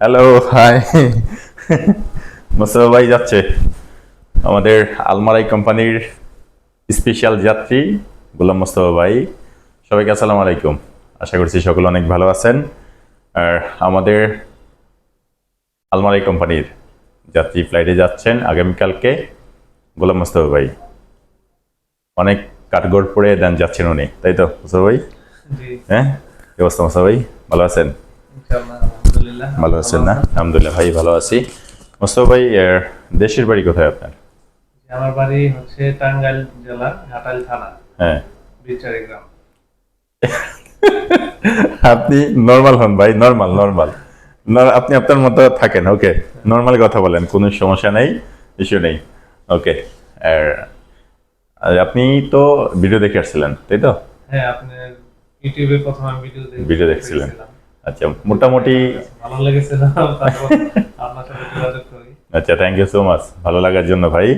Hello hi Mostafa ভাই যাচ্ছে। আমাদের আলমারাই কোম্পানির স্পেশাল যাত্রী গোলাম মোস্তফা ভাই। সবাইকে আসসালামু আলাইকুম। আশা করছি সকলে অনেক ভালো আছেন। আর আমাদের আলমারাই কোম্পানির যাত্রী ফ্লাইটে যাচ্ছেন আগামীকালকে গোলাম মোস্তফা ভাই। অনেক কাঠগড় পরে দেন যাচ্ছেন উনি তাই তো মোস্তফা ভাই? হ্যাঁ? কি অবস্থা মোস্তফা ভাই? ভালো আছেন? ভালো আছেন না? আলহামদুলিল্লাহ ভাই ভালো আছি। মোস্তফা ভাই দেশের বাড়ি কোথায় আপনার? আমার বাড়ি হচ্ছে টাঙ্গাইল জেলা ঘাটাইল থানা হ্যাঁ। বিচারি গ্রাম। আপনি নর্মাল হন ভাই নর্মাল নর্মাল আপনি আপনার মতো থাকেন ওকে নর্মাল কথা বলেন কোনো সমস্যা নেই ইস্যু নেই ওকে আর আপনি তো ভিডিও দেখে আসছিলেন তাই তো? হ্যাঁ আপনি ইউটিউবে প্রথম ভিডিও ভিডিও দেখছিলেন। আচ্ছা মোটামুটি ভালো করি। আচ্ছা থ্যাংক ইউ সো মাচ ভালো লাগার জন্য ভাই।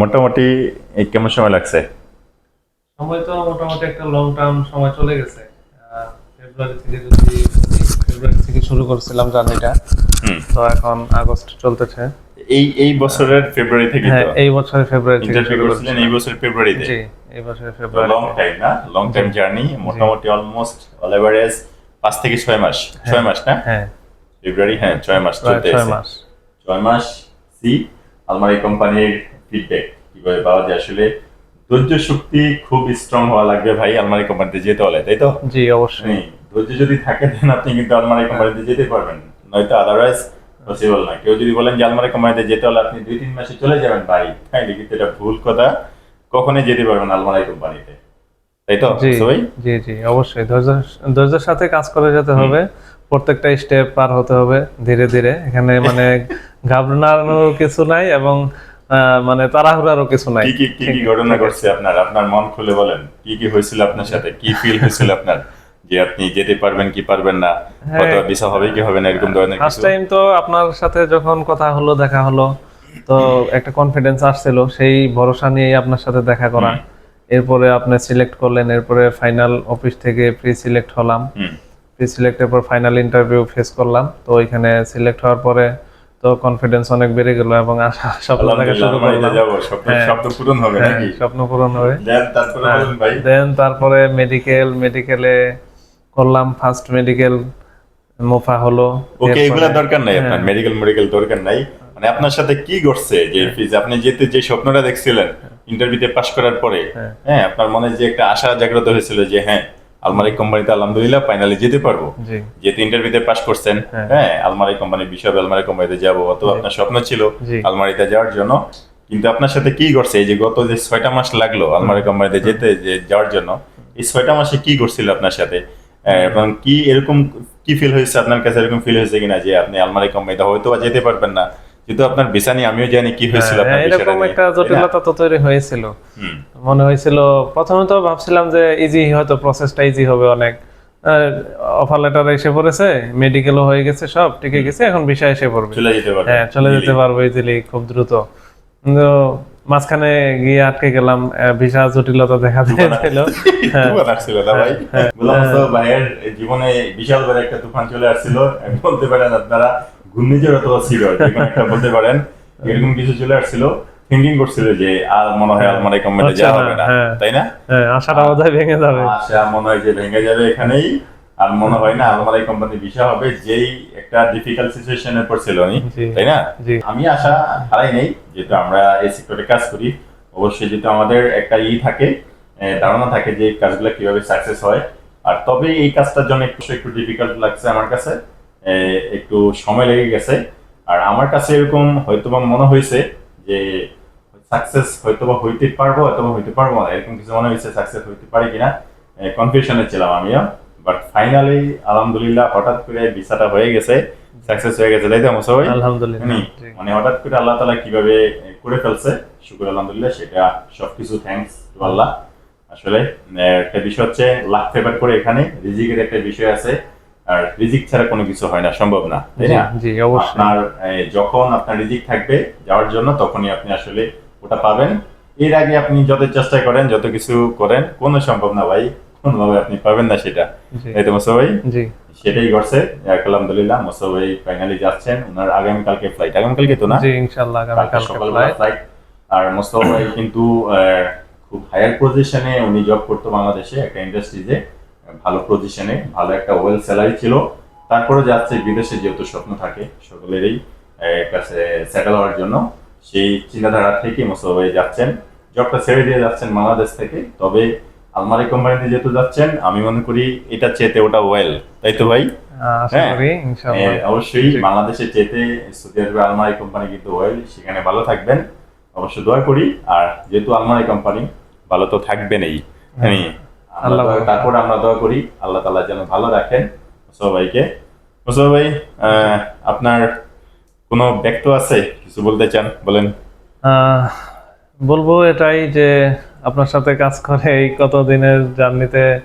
মোটামুটি কেমন সময় লাগছে? সময় তো মোটামুটি একটা লং টার্ম সময় চলে গেছে। ফেব্রুয়ারি থেকে যদি ফেব্রুয়ারি থেকে শুরু করছিলাম জার্নিটা হুম। তো এখন আগস্ট চলতেছে। এই এই বছরের ফেব্রুয়ারি থেকে হ্যাঁ এই বছরের ফেব্রুয়ারি থেকে শুরু করছিলেন এই বছর ফেব্রুয়ারিতে জি এই বছরের ফেব্রুয়ারি লং টাইম না? লং টাইম জার্নি মোটামুটি অলমোস্ট অল এভারেজ পাঁচ থেকে ছয় মাস। ছয় মাস না? হ্যাঁ। ফেব্রুয়ারি হ্যাঁ ছয় মাস চলতে ছয় মাস। ছয় মাস সি আলমারি কোম্পানির ফিডব্যাক কীভাবে পাওয়া যায়? আসলে ধৈর্য শক্তি খুব স্ট্রং হওয়া লাগবে ভাই আলমারি কোম্পানিতে যেতে হলে তাই তো? জি অবশ্যই। হ্যাঁ, ধৈর্য যদি থাকে দেন আপনি কিন্তু আলমারি কোম্পানিতে যেতে পারবেন। নয়তো আদারওয়াইজ পসিবল না। কেউ যদি বলেন যে আলমারি কোম্পানিতে যেতে হলে আপনি দুই তিন মাসে চলে যাবেন বাড়ি হ্যাঁ কিন্তু এটা ভুল কথা। কখনোই যেতে পারবেন আলমারি কোম্পানিতে। তাই তো জি জি জি অবশ্যই। ধৈর্য ধৈর্যের সাথে কাজ করে যেতে হবে। প্রত্যেকটা স্টেপ পার হতে হবে ধীরে ধীরে। এখানে মানে ঘাবড়ানোর কিছু নাই এবং মানে তাড়াহুড়ারও কিছু নাই। কি কি কি ঘটনা ঘটছে আপনার? আপনার মন খুলে বলেন। কি কি হয়েছিল আপনার সাথে? কি ফিল হয়েছিল আপনার? যে আপনি যেতে পারবেন কি পারবেন না? কত হ্যাঁ। ভিসা হবে কি হবে না এরকম ধরনের ফার্স্ট টাইম তো আপনার সাথে যখন কথা হলো দেখা হলো তো একটা কনফিডেন্স আসছিল। সেই ভরসা নিয়েই আপনার সাথে দেখা করা। এরপরে আপনি সিলেক্ট করলেন এরপরে ফাইনাল অফিস থেকে প্রি সিলেক্ট হলাম প্রি সিলেক্টের পর ফাইনাল ইন্টারভিউ ফেস করলাম। তো ওইখানে সিলেক্ট হওয়ার পরে তো কনফিডেন্স অনেক বেড়ে গেল এবং আশা স্বপ্ন দেখা শুরু করলাম যাব স্বপ্ন হ্যাঁ। স্বপ্ন পূরণ হবে হ্যাঁ, নাকি? স্বপ্ন পূরণ হবে। দেন তারপরে দেন তারপরে মেডিকেল মেডিকেলে করলাম। ফার্স্ট মেডিকেল মোফা হলো। ওকে এগুলা দরকার নাই আপনার। হ্যাঁ। মেডিকেল মেডিকেল দরকার নাই। মানে আপনার সাথে কি ঘটছে? যে ফিজ আপনি যেতে যে স্বপ্নটা দেখছিলেন ইন্টারভিউতে পাশ করার পরে হ্যাঁ। হ্যাঁ আপনার মনে যে একটা আশা জাগ্রত হয়েছিল যে হ্যাঁ আলমারি কোম্পানিতে আলহামদুলিল্লাহ ফাইনালি যেতে পারব। যেহেতু ইন্টারভিউতে পাস করছেন হ্যাঁ। হ্যাঁ আলমারি কোম্পানির বিষয় আলমারি কোম্পানিতে যাব অথবা আপনার স্বপ্ন ছিল আলমারিতে যাওয়ার জন্য। কিন্তু আপনার সাথে কি ঘটছে? এই যে গত যে ছয়টা মাস লাগল আলমারি কোম্পানিতে যেতে যে যাওয়ার জন্য এই ছয়টা মাসে কি ঘটছিল আপনার সাথে? এবং কি এরকম কি ফিল হয়েছে আপনার কাছে? এরকম ফিল হয়েছে কিনা যে আপনি আলমারি কোম্পানিতে হয়তো বা যেতে পারবেন না? যেহেতু আপনার নিয়ে আমিও জানি কি হয়েছিল হ্যাঁ, আপনার এরকম একটা জটিলতা তো তৈরি হয়েছিল। মনে হয়েছিল প্রথমে তো ভাবছিলাম যে ইজি হয়তো প্রসেসটা ইজি হবে অনেক। অফার লেটার এসে পড়েছে মেডিকেলও হয়ে গেছে সব টিকে গেছে এখন বিষয় এসে পড়বে। চলে যেতে পারবেন হ্যাঁ চলে যেতে পারব ইজিলি খুব দ্রুত। কিন্তু মাঝখানে গিয়ে আটকে গেলাম ভিসা জটিলতা দেখা দিয়েছিল। হ্যাঁ। ভাইয়ের জীবনে বিশাল বড় একটা তুফান চলে আসছিল। বলতে পারেন আপনারা ঘূর্ণিঝড় অথবা ছিল একটা বলতে পারেন এরকম কিছু চলে আসছিল থিঙ্কিং করছিল যে আর মনে হয় আলমারি কোম্পানিতে হচ্ছে যাওয়া হবে না হ্যাঁ। তাই না হ্যাঁ আশাটা বোধহয় ভেঙে যাবে আশা মনে হয় যে ভেঙে যাবে এখানেই আর মনে হয় না কোম্পানি বিষয় হবে যেই একটা ডিফিকাল্ট সিচুয়েশনে পড়ছিল উনি জি। তাই না আমি আশা হারাই নেই যেহেতু আমরা এই সেক্টরে কাজ করি অবশ্যই যেহেতু আমাদের একটা ই থাকে ধারণা থাকে যে কাজগুলো কীভাবে সাকসেস হয় আর তবে এই কাজটার জন্য একটু একটু ডিফিকাল্ট লাগছে আমার কাছে একটু সময় লেগে গেছে। আর আমার কাছে এরকম হয়তোবা মনে হয়েছে যে সাকসেস হয়তোবা হইতে পারব অথবা হইতে পারব না। এরকম কিছু মনে হয়েছে সাকসেস হইতে পারে কিনা কনফিউশনে ছিলাম আমিও। বাট ফাইনালি আলহামদুলিল্লাহ হঠাৎ করে ভিসাটা হয়ে গেছে। সাকসেস হয়ে গেছে। তাই তো সবাই আলহামদুলিল্লাহ। হুম, মানে হঠাৎ করে আল্লাহ তালা কীভাবে করে ফেলছে শুক্র আলহামদুলিল্লাহ সেটা সবকিছু থ্যাঙ্কস টু আল্লাহ। আসলে একটা বিষয় হচ্ছে লাখ ফেভার করে এখানে রিজিকের একটা বিষয় আছে। আর রিজিক ছাড়া কোনো কিছু হয় না সম্ভব না তাই না? জি অবশ্যই। আপনার যখন আপনার রিজিক থাকবে যাওয়ার জন্য তখনই আপনি আসলে ওটা পাবেন। এর আগে আপনি যত চেষ্টা করেন যত কিছু করেন কোনো সম্ভব না ভাই কোনোভাবে আপনি পাবেন না সেটা। তাই তো সবাই সেটাই করছে আলহামদুলিল্লাহ মোস্তফা ভাই ফাইনালি যাচ্ছেন ওনার আগামীকালকে ফ্লাইট আগামীকালকে তো না? জি ইনশাআল্লাহ আগামীকালকে ফ্লাইট আর মোস্তফা ভাই কিন্তু খুব হায়ার পজিশনে উনি জব করতো বাংলাদেশে একটা ইন্ডাস্ট্রিজে ভালো পজিশনে ভালো একটা ওয়েল স্যালারি ছিল। তারপরে যাচ্ছে বিদেশে যেহেতু স্বপ্ন থাকে সকলেরই কাছে সেটেল হওয়ার জন্য। সেই চিন্তাধারা থেকে মোস্তফা ভাই যাচ্ছেন। জবটা ছেড়ে দিয়ে যাচ্ছেন বাংলাদেশ থেকে। তবে আলমারি কোম্পানিতে যেহেতু যাচ্ছেন আমি মনে করি এটা চেতে ওটা ওয়েল তাই তো ভাই? হ্যাঁ। অবশ্যই বাংলাদেশে চেতে সৌদি আরবের আলমারি কোম্পানি কিন্তু ওয়েল সেখানে ভালো থাকবেন। অবশ্যই দোয়া করি। আর যেহেতু আলমারি কোম্পানি ভালো তো থাকবেনই। হ্যাঁ। আল্লাহ তারপর আমরা দোয়া করি আল্লাহ তাআলা যেন ভালো রাখেন। সবাইকে ভাই আপনার কোনো ব্যক্ত আছে? কিছু বলতে চান? বলেন। বলব এটাই যে আপনার সাথে কাজ করে এই কত দিনের জার্নিতে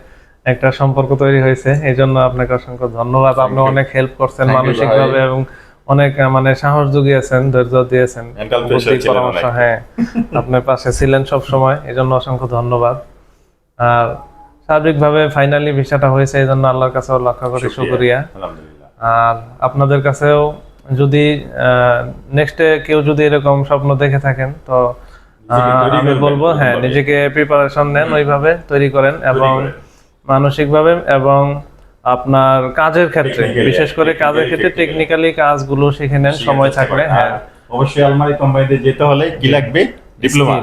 একটা সম্পর্ক তৈরি হয়েছে। এই জন্য আপনাকে অসংখ্য ধন্যবাদ। আপনি অনেক হেল্প করছেন Thank you, মানসিক ভাবে এবং অনেক মানে সাহস জুগিয়েছেন ধৈর্য দিয়েছেন। পরামর্শ হ্যাঁ আপনার পাশে ছিলেন সব সময় এই জন্য অসংখ্য ধন্যবাদ। আর সার্বিকভাবে ফাইনালি ভিসাটা হয়েছে এই জন্য আল্লাহর কাছেও লক্ষ্য করি শুকরিয়া আর আপনাদের কাছেও যদি নেক্সটে কেউ যদি এরকম স্বপ্ন দেখে থাকেন তো আমি বলব হ্যাঁ নিজেকে প্রিপারেশন নেন ওইভাবে তৈরি করেন এবং মানসিকভাবে এবং আপনার কাজের ক্ষেত্রে বিশেষ করে কাজের ক্ষেত্রে টেকনিক্যালি কাজগুলো শিখে নেন সময় থাকলে হ্যাঁ। অবশ্যই আলমারি কোম্পানিতে যেতে হলে কি লাগবে? ডিপ্লোমা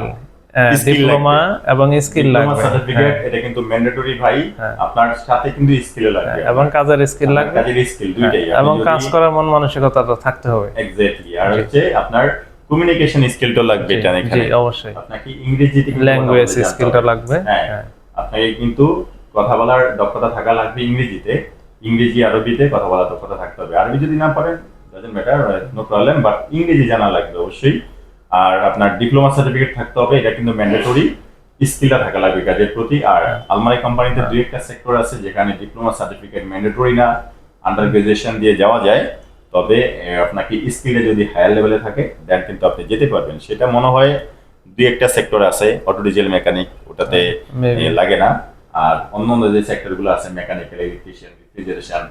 ডিপ্লোমা এবং স্কিল লাগবে। সার্টিফিকেট হ্যাঁ, এটা কিন্তু ম্যান্ডেটরি ভাই হ্যাঁ। আপনার সাথে কিন্তু স্কিল লাগবে। এবং কাজের স্কিল লাগবে। কাজের স্কিল দুইটাই। হ্যাঁ, এবং কাজ করার মন মানসিকতাটা থাকতে হবে। এক্স্যাক্টলি আর হচ্ছে আপনার কমিউনিকেশন স্কিলটা লাগবে এটা জি অবশ্যই। আপনাকে ইংরেজিতে ল্যাঙ্গুয়েজ স্কিলটা লাগবে। হ্যাঁ। হ্যাঁ। আপনাকে কিন্তু কথা বলার দক্ষতা থাকা লাগবে ইংরেজিতে। ইংরেজি আরবিতে কথা বলার দক্ষতা থাকতে হবে। আরবি যদি না পারেন doesn't matter no problem but ইংরেজি জানা লাগবে অবশ্যই। আর আপনার ডিপ্লোমা সার্টিফিকেট থাকতে হবে এটা কিন্তু ম্যান্ডেটরি স্কিলটা থাকা লাগবে কাজের প্রতি। আর আলমারি কোম্পানিতে দুই একটা সেক্টর আছে যেখানে ডিপ্লোমা সার্টিফিকেট ম্যান্ডেটরি না আন্ডার গ্রাজুয়েশন দিয়ে যাওয়া যায়। তবে আপনাকে স্কিলে যদি হায়ার লেভেলে থাকে দেন কিন্তু আপনি যেতে পারবেন। সেটা মনে হয় দুই একটা সেক্টর আছে অটো ডিজেল মেকানিক ওটাতে লাগে না। আর অন্য অন্য যে সেক্টরগুলো আছে mechanical electrician refrigeration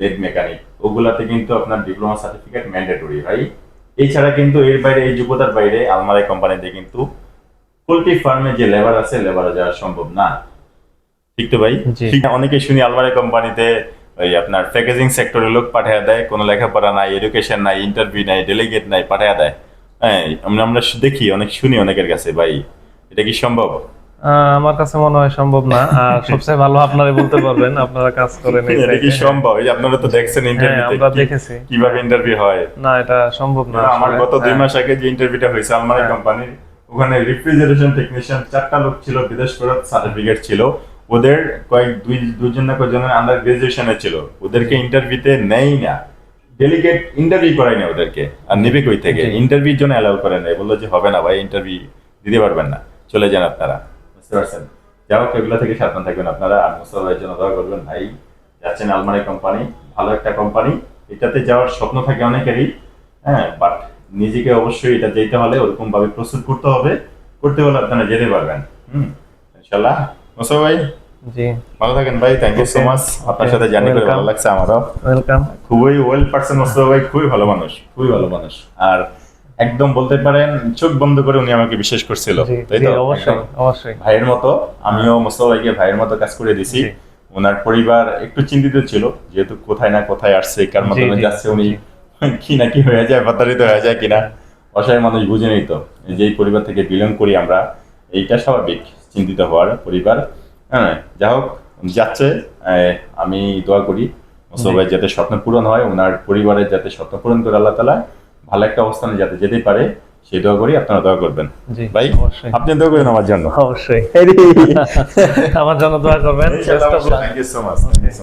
lead mechanic ওগুলাতে কিন্তু আপনার ডিপ্লোমা সার্টিফিকেট ম্যান্ডেটরি ভাই এছাড়া কিন্তু এর বাইরে এই যোগ্যতার বাইরে আলমারি কোম্পানিতে কিন্তু পোল্ট্রি ফার্মে যে লেবার আছে লেবারে যাওয়া সম্ভব না। ঠিক তো ভাই? অনেকে শুনি আলমারি কোম্পানিতে ওই আপনার প্যাকেজিং সেক্টরে লোক পাঠিয়ে দেয় কোনো লেখাপড়া নাই এডুকেশন নাই ইন্টারভিউ নাই ডেলিগেট নাই পাঠিয়ে দেয়। হ্যাঁ আমরা আমরা দেখি অনেক শুনি অনেকের কাছে ভাই। এটা কি সম্ভব? আমার কাছে মনে হয় সম্ভব না। আর সবচেয়ে ভালো আপনারাই বলতে পারবেন আপনারা কাজ করেন এটা কি সম্ভব? এই আপনারা তো দেখছেন হ্যাঁ ইন্টারভিউতে আমরা দেখেছি। কীভাবে ইন্টারভিউ হয়। না এটা সম্ভব না আমার গত দুই হ্যাঁ। মাস আগে যে ইন্টারভিউটা হয়েছে আলমারি হ্যাঁ। কোম্পানির ওখানে রেফ্রিজারেশন টেকনিশিয়ান চারটা লোক ছিল বিদেশ ফেরত সার্টিফিকেট ছিল। ওদের কয়েক দুই দুইজন না কয়েকজনের আন্ডার গ্রাজুয়েশনে ছিল। ওদেরকে ইন্টারভিউতে নেই না। ডেলিগেট ইন্টারভিউ করাই না ওদেরকে। আর নেবে কই থেকে। ইন্টারভিউর জন্য অ্যালাউ করে নাই। বলল যে হবে না ভাই ইন্টারভিউ দিতে পারবেন না। চলে যান আপনারা। বুঝতে পারছেন? যাই হোক এগুলো থেকে সাবধান থাকবেন আপনারা। আর মুসল্লার জন্য দোয়া করবেন ভাই যাচ্ছেন আলমারি কোম্পানি ভালো একটা কোম্পানি। এটাতে যাওয়ার স্বপ্ন থাকে অনেকেরই হ্যাঁ বাট নিজেকে অবশ্যই এটা যেতে হলে ওরকম ভাবে প্রস্তুত করতে হবে। করতে হলে আপনারা যেতে পারবেন। হুম ইনশাল্লাহ মোসা ভাই জি। ভালো থাকেন ভাই থ্যাংক ইউ সো মাচ আপনার সাথে জার্নি করে ভালো লাগছে আমারও। ওয়েলকাম খুবই ওয়েল পার্সন মোস্তফা ভাই খুবই ভালো মানুষ। খুবই ভালো মানুষ। আর একদম বলতে পারেন চোখ বন্ধ করে উনি আমাকে বিশ্বাস করছিল তাই তো? অবশ্যই অবশ্যই। ভাইয়ের মতো আমিও মোস্তফা ভাইকে ভাইয়ের মতো কাজ করে দিছি। ওনার পরিবার একটু চিন্তিত ছিল যেহেতু কোথায় না কোথায় আসছে কার মাধ্যমে যাচ্ছে উনি কি না কি হয়ে যায় প্রতারিত হয়ে যায় কিনা অসহায় মানুষ বুঝে নিত যেই পরিবার থেকে বিলং করি আমরা এইটা স্বাভাবিক চিন্তিত হওয়ার পরিবার। হ্যাঁ যা হোক যাচ্ছে আমি দোয়া করি মোস্তফা ভাই যাতে স্বপ্ন পূরণ হয় ওনার পরিবারের যাতে স্বপ্ন পূরণ করে আল্লাহ তালা ভালো একটা অবস্থানে যাতে যেতে পারে সেই দোয়া করি আপনারা দোয়া করবেন। ভাই অবশ্যই। আপনি দোয়া করেন আমার জন্য। অবশ্যই। আমার জন্য দোয়া করবেন. Thank you so much. Thank you so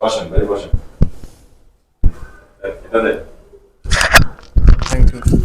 বসেন ভাই বসেন। এটা দে you.